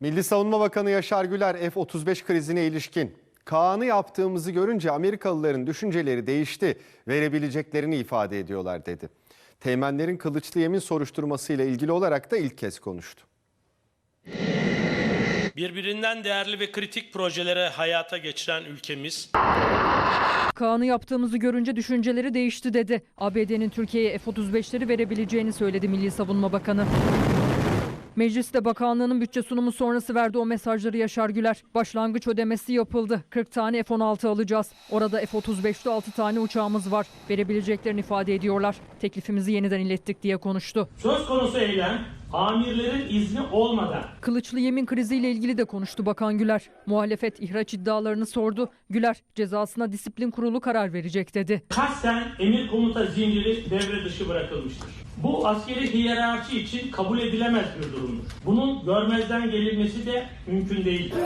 Milli Savunma Bakanı Yaşar Güler F-35 krizine ilişkin Kaan'ı yaptığımızı görünce Amerikalıların düşünceleri değişti, verebileceklerini ifade ediyorlar dedi. Teğmenlerin kılıçlı yemin soruşturmasıyla ilgili olarak da ilk kez konuştu. Birbirinden değerli ve kritik projelere hayata geçiren ülkemiz Kaan'ı yaptığımızı görünce düşünceleri değişti dedi. ABD'nin Türkiye'ye F-35'leri verebileceğini söyledi Milli Savunma Bakanı. Mecliste bakanlığının bütçe sunumu sonrası verdi o mesajları Yaşar Güler. Başlangıç ödemesi yapıldı. 40 tane F-16 alacağız. Orada F-35'te 6 tane uçağımız var. Verebileceklerini ifade ediyorlar. Teklifimizi yeniden ilettik diye konuştu. Söz konusu eylem amirlerin izni olmadan Kılıçlı yemin kriziyle ilgili de konuştu Bakan Güler. Muhalefet ihraç iddialarını sordu. Güler cezasına disiplin kurulu karar verecek dedi. kasten emir komuta zinciri devre dışı bırakılmıştır. Bu askeri hiyerarşi için kabul edilemez bir durumdur. Bunun görmezden gelinmesi de mümkün değildir.